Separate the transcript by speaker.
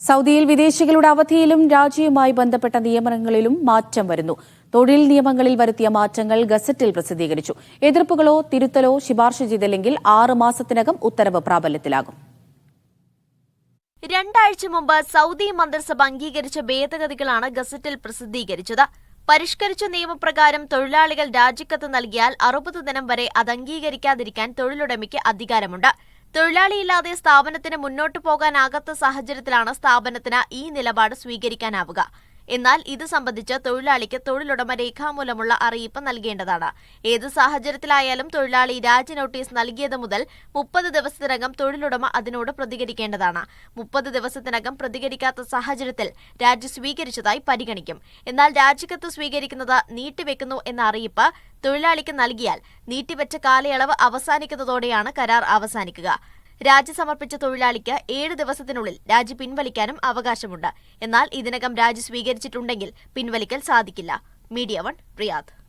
Speaker 1: സൗദിയിൽ വിദേശികളുടെ അവധിയിലും രാജിയുമായി ബന്ധപ്പെട്ട നിയമനങ്ങളിലും മാറ്റം വരുന്നു. തൊഴിൽ നിയമങ്ങളിൽ വരുത്തിയ മാറ്റങ്ങൾ ഗസറ്റിൽ പ്രസിദ്ധീകരിച്ചു. എതിർപ്പുകളോ തിരുത്തലോ ശുപാർശ ചെയ്തില്ലെങ്കിൽ ആറ് മാസത്തിനകം ഉത്തരവ് പ്രാബല്യത്തിലാകും.
Speaker 2: രണ്ടാഴ്ച മുമ്പ് സൗദി മന്ത്രിസഭ അംഗീകരിച്ച ഭേദഗതികളാണ് ഗസറ്റിൽ പ്രസിദ്ധീകരിച്ചത്. പരിഷ്കരിച്ച നിയമപ്രകാരം തൊഴിലാളികൾ രാജിക്കത്ത് നൽകിയാൽ അറുപത് ദിനം വരെ അത് അംഗീകരിക്കാതിരിക്കാൻ തൊഴിലുടമയ്ക്ക് അധികാരമുണ്ട്. തൊഴിലാളിയില്ലാതെ സ്ഥാപനത്തിന് മുന്നോട്ടു പോകാനാകാത്ത സാഹചര്യത്തിലാണ് സ്ഥാപനത്തിന് ഈ നിലപാട് സ്വീകരിക്കാനാവുക. എന്നാൽ ഇത് സംബന്ധിച്ച് തൊഴിലാളിക്ക് തൊഴിലുടമ രേഖാമൂലമുള്ള അറിയിപ്പ് നൽകേണ്ടതാണ്. ഏത് സാഹചര്യത്തിലായാലും തൊഴിലാളി രാജി നോട്ടീസ് നൽകിയത് മുതൽ മുപ്പത് ദിവസത്തിനകം തൊഴിലുടമ അതിനോട് പ്രതികരിക്കേണ്ടതാണ്. മുപ്പത് ദിവസത്തിനകം പ്രതികരിക്കാത്ത സാഹചര്യത്തിൽ രാജി സ്വീകരിച്ചതായി പരിഗണിക്കും. എന്നാൽ രാജിക്കത്ത് സ്വീകരിക്കുന്നത് നീട്ടിവെക്കുന്നു എന്ന അറിയിപ്പ് തൊഴിലാളിക്ക് നൽകിയാൽ നീട്ടിവെച്ച കാലയളവ് അവസാനിക്കുന്നതോടെയാണ് കരാർ അവസാനിക്കുക. രാജി സമർപ്പിച്ച തൊഴിലാളിക്ക് ഏഴ് ദിവസത്തിനുള്ളിൽ രാജി പിൻവലിക്കാനും അവകാശമുണ്ട്. എന്നാൽ ഇതിനകം രാജി സ്വീകരിച്ചിട്ടുണ്ടെങ്കിൽ പിൻവലിക്കൽ സാധിക്കില്ല. Media one Riyadh.